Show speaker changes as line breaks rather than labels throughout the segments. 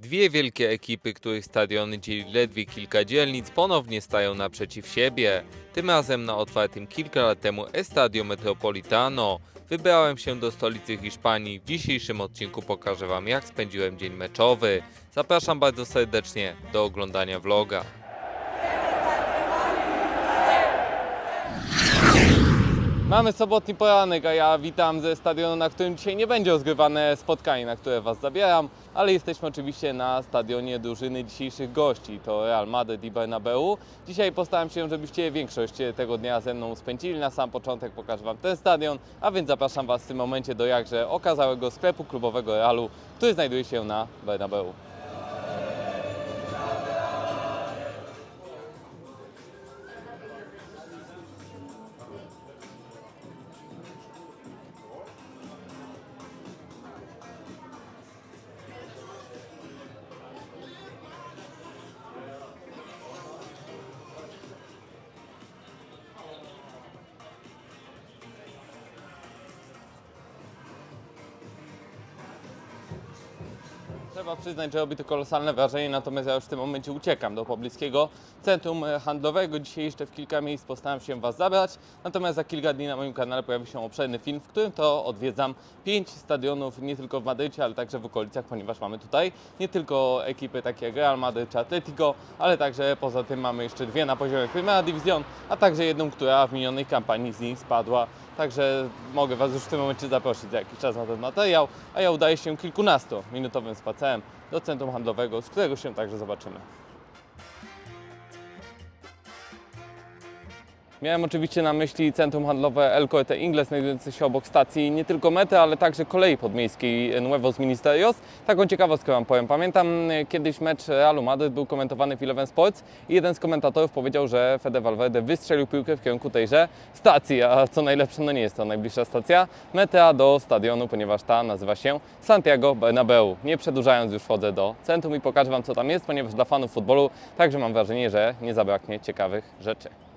Dwie wielkie ekipy, których stadiony dzieli ledwie kilka dzielnic, ponownie stają naprzeciw siebie. Tym razem na otwartym kilka lat temu Estadio Metropolitano. Wybrałem się do stolicy Hiszpanii. W dzisiejszym odcinku pokażę Wam, jak spędziłem dzień meczowy. Zapraszam bardzo serdecznie do oglądania vloga. Mamy sobotni poranek, a ja witam ze stadionu, na którym dzisiaj nie będzie rozgrywane spotkanie, na które Was zabieram, ale jesteśmy oczywiście na stadionie drużyny dzisiejszych gości, to Real Madrid i Bernabeu. Dzisiaj postaram się, żebyście większość tego dnia ze mną spędzili. Na sam początek pokażę Wam ten stadion, a więc zapraszam Was w tym momencie do jakże okazałego sklepu klubowego Realu, który znajduje się na Bernabeu. Przyznać, że robi to kolosalne wrażenie, natomiast ja już w tym momencie uciekam do pobliskiego centrum handlowego. Dzisiaj jeszcze w kilka miejsc postaram się Was zabrać, natomiast za kilka dni na moim kanale pojawi się obszerny film, w którym to odwiedzam pięć stadionów, nie tylko w Madrycie, ale także w okolicach, ponieważ mamy tutaj nie tylko ekipy takie jak Real Madrid czy Atletico, ale także poza tym mamy jeszcze dwie na poziomie Primera Division, a także jedną, która w minionej kampanii z nich spadła. Także mogę Was już w tym momencie zaprosić za jakiś czas na ten materiał, a ja udaję się kilkunastominutowym spacerem do centrum handlowego, z którego się także zobaczymy. Miałem oczywiście na myśli centrum handlowe El Corte Inglés, znajdujące się obok stacji nie tylko mety, ale także kolei podmiejskiej Nuevos Ministerios. Taką ciekawostkę Wam powiem. Pamiętam e, kiedyś mecz Realu Madryt był komentowany w Eleven Sports i jeden z komentatorów powiedział, że Fede Valverde wystrzelił piłkę w kierunku tejże stacji, a co najlepsze, no nie jest to najbliższa stacja meta do stadionu, ponieważ ta nazywa się Santiago Bernabeu. Nie przedłużając już wchodzę do centrum i pokażę Wam co tam jest, ponieważ dla fanów futbolu także mam wrażenie, że nie zabraknie ciekawych rzeczy.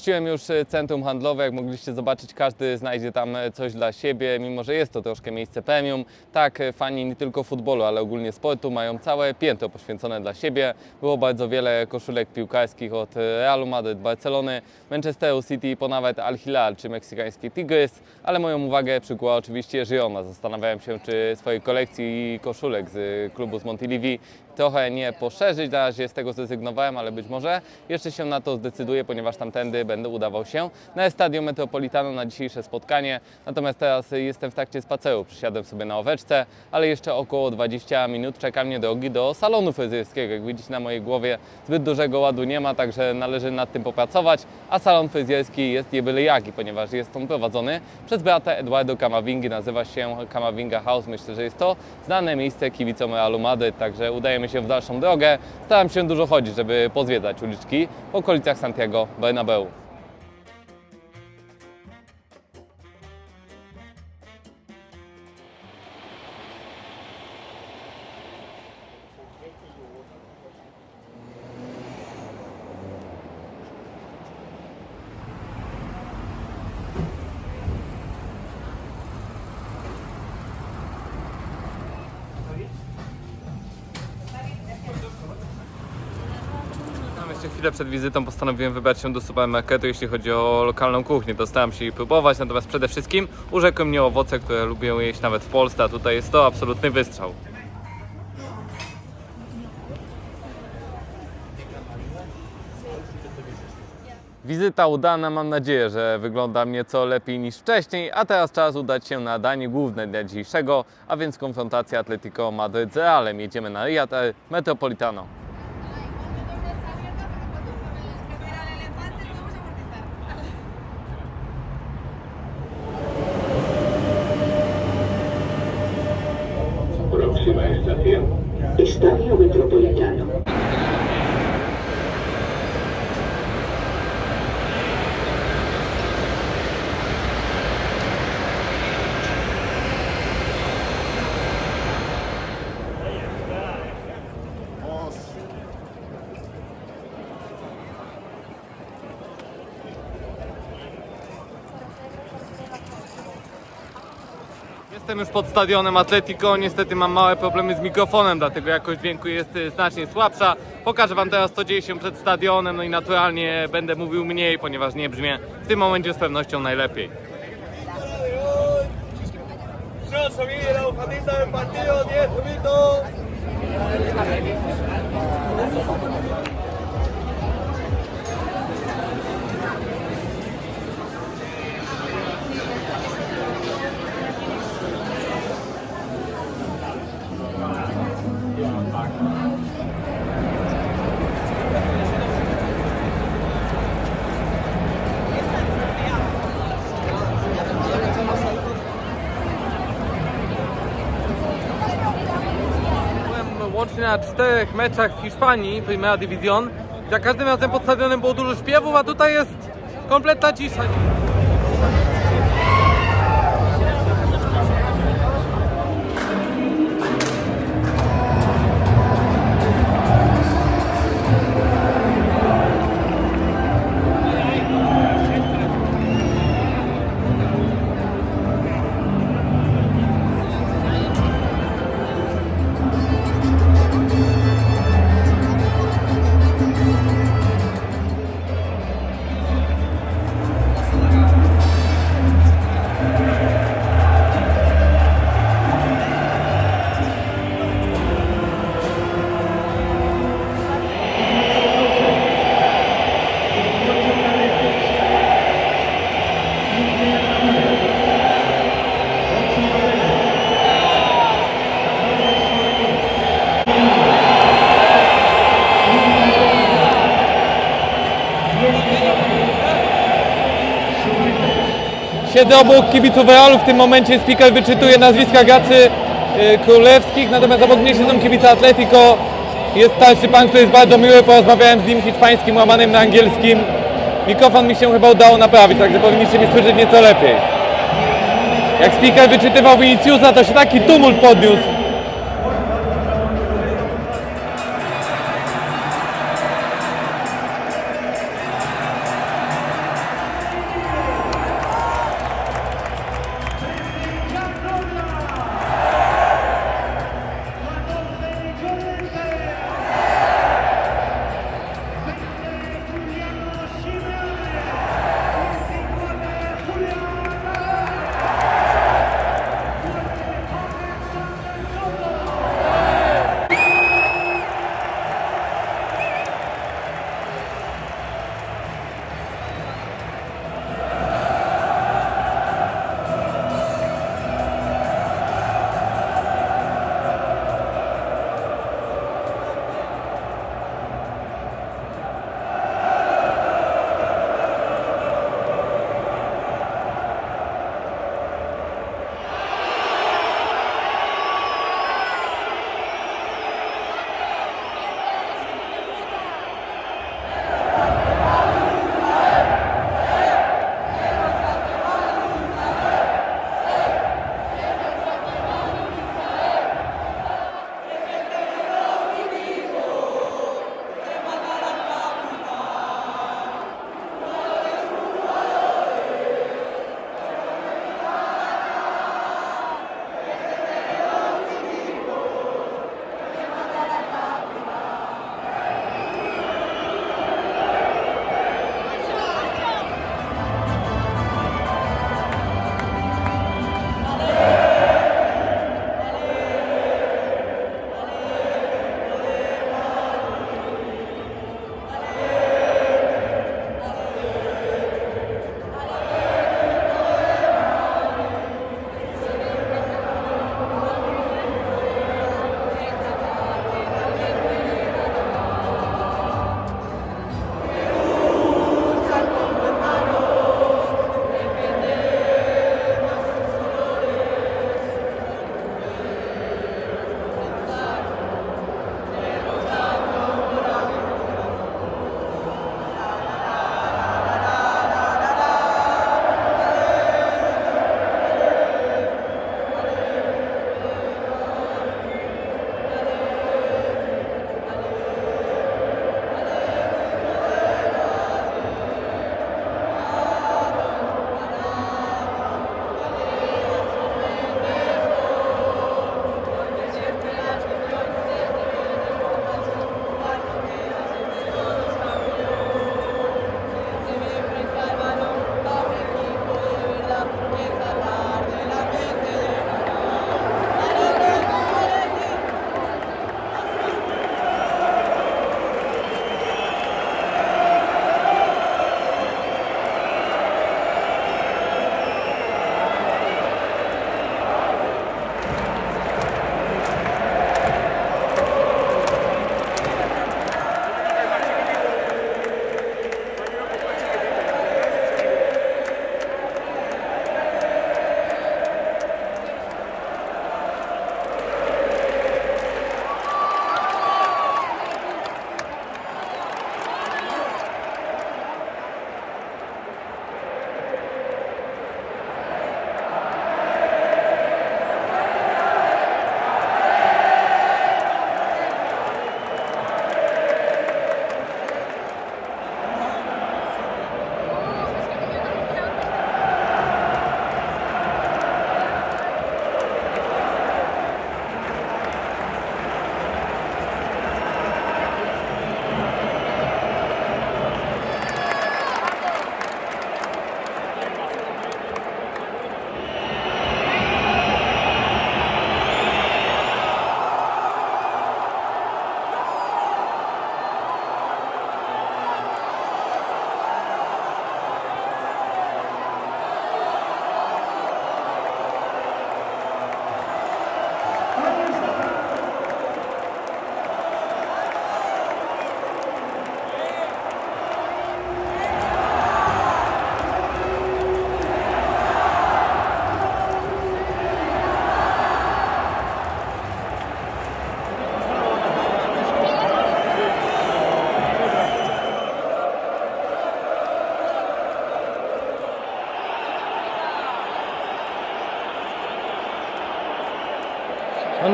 Opuściłem już e, centrum handlowe, jak mogliście zobaczyć, każdy znajdzie tam e, coś dla siebie, mimo że jest to troszkę miejsce premium. Tak, e, fani nie tylko futbolu, ale ogólnie sportu mają całe piętro poświęcone dla siebie. Było bardzo wiele koszulek piłkarskich od Realu Madryt, Barcelony, Manchesteru City, po nawet Al Hilal czy meksykański Tigres, ale moją uwagę przykuła oczywiście Girona. Zastanawiałem się, czy swojej kolekcji koszulek z klubu z Montilivi trochę nie poszerzyć. Na razie z tego zrezygnowałem, ale być może jeszcze się na to zdecyduję, ponieważ tamtędy będę udawał się na Estadio Metropolitano na dzisiejsze spotkanie. Natomiast teraz jestem w trakcie spaceru. Przysiadłem sobie na oweczce, ale jeszcze około 20 minut czeka mnie drogi do salonu fryzjerskiego. Jak widzicie na mojej głowie zbyt dużego ładu nie ma, także należy nad tym popracować. A salon fryzjerski jest nie byle jaki, ponieważ jest on prowadzony przez brata Eduardo Camavingi. Nazywa się Camavinga House. Myślę, że jest to znane miejsce kibicom Realu Madryt, także udajemy się w dalszą drogę. Staram się dużo chodzić, żeby pozwiedzać uliczki w okolicach Santiago Bernabeu. Przed wizytą postanowiłem wybrać się do supermarketu, jeśli chodzi o lokalną kuchnię. To staram się jej próbować, natomiast przede wszystkim urzekły mnie owoce, które lubię jeść nawet w Polsce, a tutaj jest to absolutny wystrzał. Wizyta udana, mam nadzieję, że wyglądam nieco lepiej niż wcześniej, a teraz czas udać się na danie główne dnia dzisiejszego, a więc konfrontacja Atletico Madryt z Realem. Jedziemy na
estación, Estadio Metropolitano.
Jestem już pod stadionem Atletico, niestety mam małe problemy z mikrofonem, dlatego jakość dźwięku jest y, znacznie słabsza. Pokażę Wam teraz co dzieje się przed stadionem, no i naturalnie będę mówił mniej, ponieważ nie brzmię w tym momencie z pewnością najlepiej. Na czterech meczach w Hiszpanii, Primera Division. Za każdym razem pod stadionem było dużo śpiewów, a tutaj jest kompletna cisza. Siedzę obok kibiców Realu, w tym momencie speaker wyczytuje nazwiska graczy y, królewskich, natomiast obok mnie siedzą kibice Atletico. Jest starszy pan, który jest bardzo miły, porozmawiałem z nim hiszpańskim, łamanym na angielskim. Mikrofon mi się chyba udało naprawić, także powinniście mnie słyszeć nieco lepiej. Jak speaker wyczytywał Viniciusa, to się taki tumult podniósł.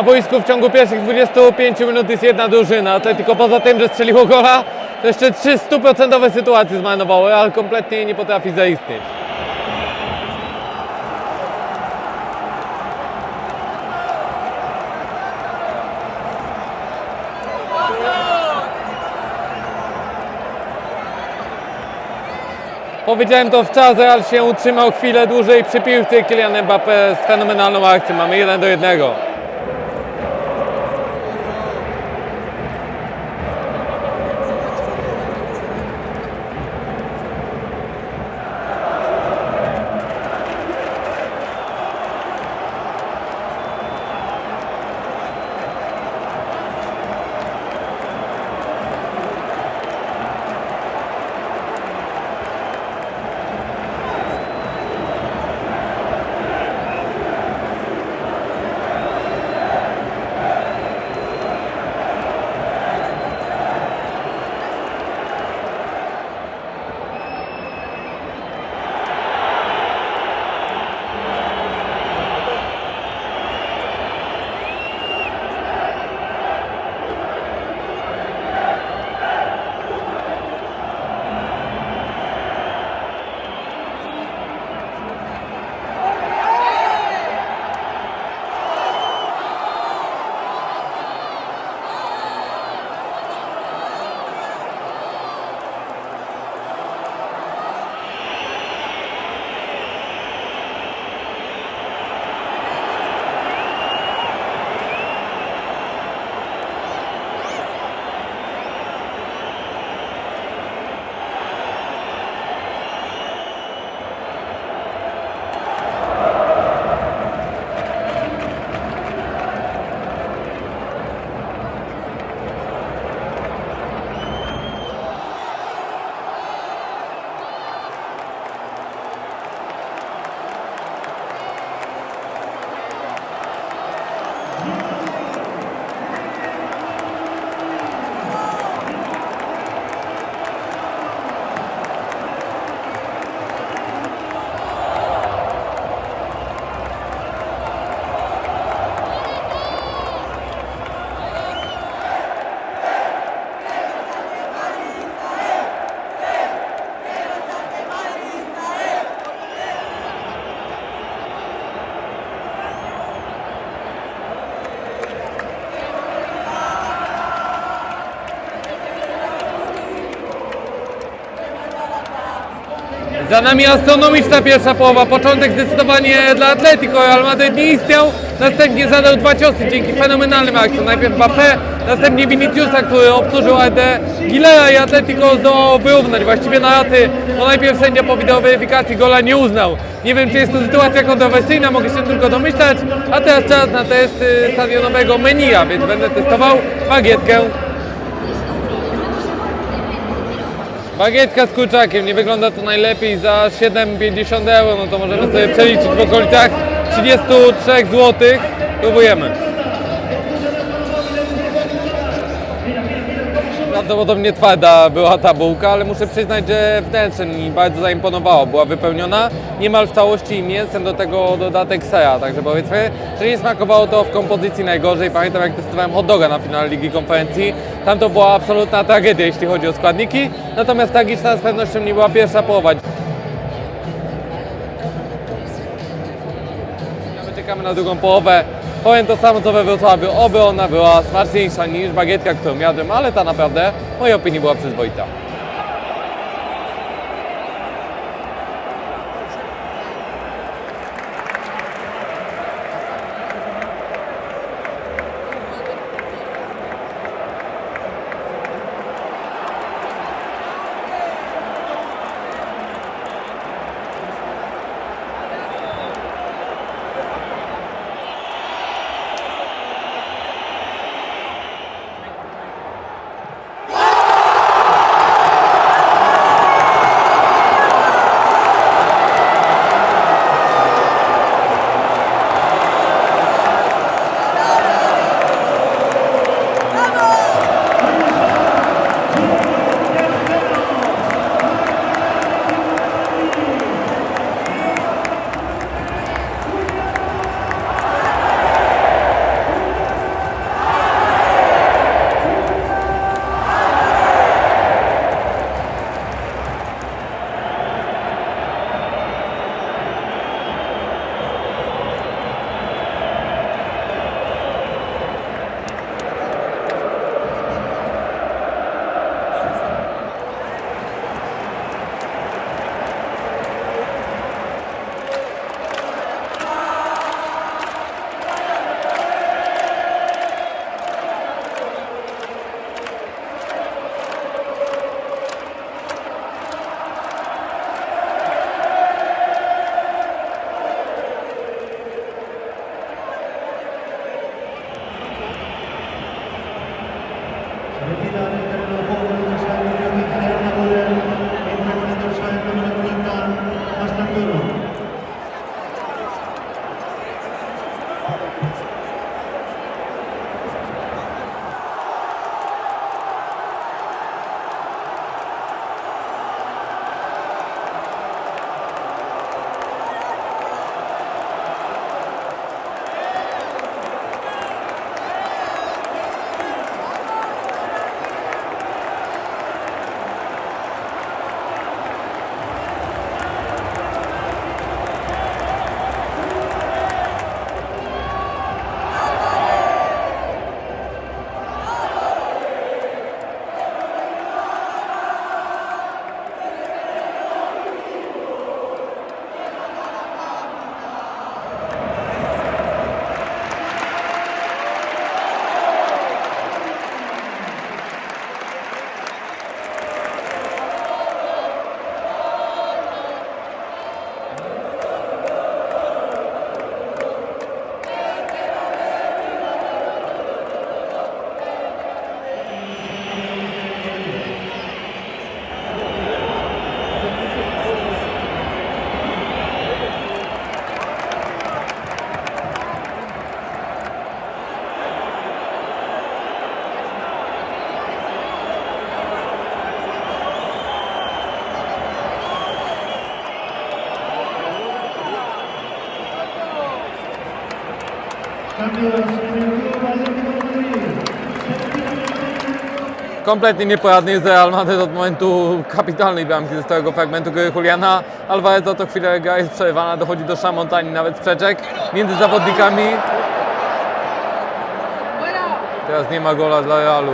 Na boisku w ciągu pierwszych 25 minut jest jedna drużyna. Atletico poza tym, że strzeliło gola, to jeszcze trzy stuprocentowe sytuacje zmarnowały, ale kompletnie nie potrafi zaistnieć. Powiedziałem to w czas, Real się utrzymał chwilę dłużej przy piłce Kylian Mbappé z fenomenalną akcją. Mamy 1 do 1. Za nami astronomiczna pierwsza połowa. Początek zdecydowanie dla Atletico. Real Madrid nie istniał. Następnie zadał dwa ciosy dzięki fenomenalnym akcjom. Najpierw Mbappé, następnie Viniciusa, który obsłużył AD Gilera i Atletico zdołał wyrównać właściwie na raty, bo najpierw sędzia po wideo weryfikacji gola nie uznał. Nie wiem, czy jest to sytuacja kontrowersyjna, mogę się tylko domyślać. A teraz czas na test stadionowego menia, więc będę testował bagietkę Bagietka z kurczakiem, nie wygląda to najlepiej za 7,50 euro, no to możemy sobie przeliczyć w okolicach 33 zł. Próbujemy. Prawdopodobnie twarda była ta bułka, ale muszę przyznać, że wnętrze mi bardzo zaimponowało. Była wypełniona niemal w całości mięsem, do tego dodatek sera, także powiedzmy, że nie smakowało to w kompozycji najgorzej. Pamiętam jak testowałem hot doga na finale Ligi Konferencji, tam to była absolutna tragedia, jeśli chodzi o składniki, natomiast tragiczna z pewnością nie była pierwsza połowa. My czekamy na drugą połowę. Powiem to samo co we Wrocławiu, oby ona była smaczniejsza niż bagietka, którą jadłem, ale ta naprawdę w mojej opinii była przyzwoita. Kompletnie niepojadny jest Real Madrid od momentu kapitalnej bramki ze stałego fragmentu gry Juliana Alvareza. To chwilę gra jest przerywana, dochodzi do szamontani, nawet sprzeczek między zawodnikami. Teraz nie ma gola dla Realu.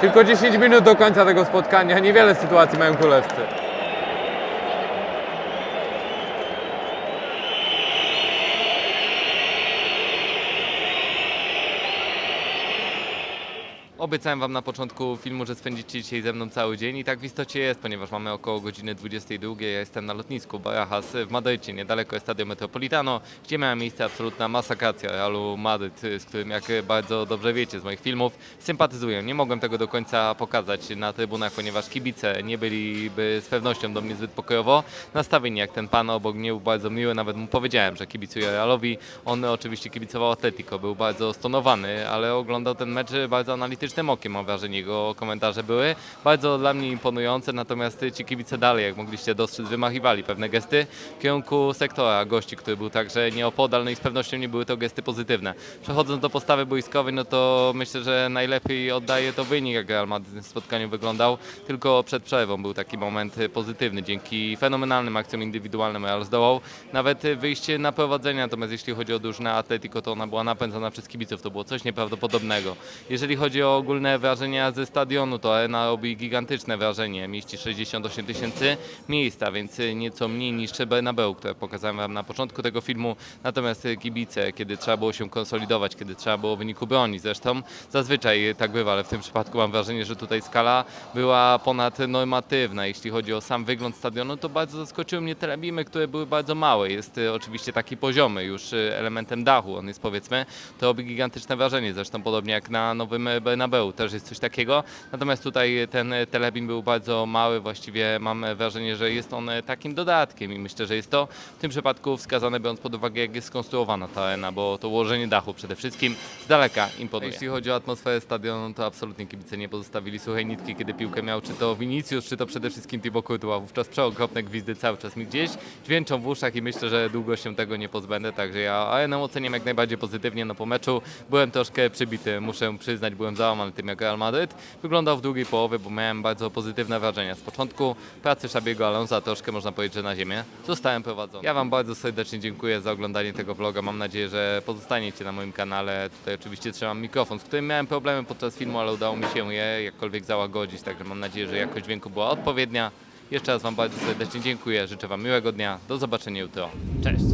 Tylko 10 minut do końca tego spotkania, niewiele sytuacji mają królewscy. Obiecałem Wam na początku filmu, że spędzicie dzisiaj ze mną cały dzień i tak w istocie jest, ponieważ mamy około godziny 22. Ja jestem na lotnisku Barajas w Madrycie, niedaleko jest Stadio Metropolitano, gdzie miała miejsce absolutna masakracja Realu Madryt, z którym jak bardzo dobrze wiecie z moich filmów, sympatyzuję. Nie mogłem tego do końca pokazać na trybunach, ponieważ kibice nie byliby z pewnością do mnie zbyt pokojowo nastawieni, jak ten pan obok mnie był bardzo miły, nawet mu powiedziałem, że kibicuję Realowi. On oczywiście kibicował Atletico, był bardzo stonowany, ale oglądał ten mecz bardzo analitycznym okiem, mam wrażenie. Jego komentarze były bardzo dla mnie imponujące, natomiast ci kibice dalej, jak mogliście dostrzec, wymachiwali pewne gesty w kierunku sektora gości, który był także nieopodal, no i z pewnością nie były to gesty pozytywne. Przechodząc do postawy boiskowej, no to myślę, że najlepiej oddaje to wynik, jak Real Madrid w spotkaniu wyglądał. Tylko przed przerwą był taki moment pozytywny. Dzięki fenomenalnym akcjom indywidualnym Real zdołał nawet wyjście na prowadzenie, natomiast jeśli chodzi o drużynę Atletico, to ona była napędzana przez kibiców. To było coś nieprawdopodobnego. Jeżeli chodzi o ogólne wrażenia ze stadionu, to arena robi gigantyczne wrażenie. Mieści 68 tysięcy miejsca, więc nieco mniej niż Bernabeu, które pokazałem Wam na początku tego filmu. Natomiast kibice, kiedy trzeba było się konsolidować, kiedy trzeba było wyniku bronić, zresztą zazwyczaj tak bywa, ale w tym przypadku mam wrażenie, że tutaj skala była ponadnormatywna. Jeśli chodzi o sam wygląd stadionu, to bardzo zaskoczyły mnie telebimy, które były bardzo małe. Jest e, oczywiście taki poziomy już e, elementem dachu, on jest powiedzmy, to robi gigantyczne wrażenie. Zresztą podobnie jak na nowym Bernabeu też jest coś takiego. Natomiast tutaj ten telebim był bardzo mały, właściwie mam wrażenie, że jest on takim dodatkiem i myślę, że jest to w tym przypadku wskazane biorąc pod uwagę jak jest skonstruowana ta arena, bo to ułożenie dachu przede wszystkim z daleka imponuje. Jeśli chodzi o atmosferę stadionu, to absolutnie kibice nie pozostawili suchej nitki, kiedy piłkę miał czy to Vinicius, czy to przede wszystkim Thibaut Courtois. Wówczas przeokropne gwizdy cały czas mi gdzieś dźwięczą w uszach i myślę, że długo się tego nie pozbędę, także ja arenę oceniam jak najbardziej pozytywnie, no po meczu byłem troszkę przybity, muszę przyznać, byłem załamany tym jak Real Madrid wyglądał w drugiej połowie, bo miałem bardzo pozytywne wrażenia. Z początku pracy Szabiego Alonso, troszkę można powiedzieć, że na ziemię, zostałem prowadzony. Ja Wam bardzo serdecznie dziękuję za oglądanie tego vloga. Mam nadzieję, że pozostaniecie na moim kanale. Tutaj oczywiście trzymam mikrofon, z którym miałem problemy podczas filmu, ale udało mi się je jakkolwiek załagodzić, także mam nadzieję, że jakość dźwięku była odpowiednia. Jeszcze raz Wam bardzo serdecznie dziękuję, życzę Wam miłego dnia, do zobaczenia jutro. Cześć!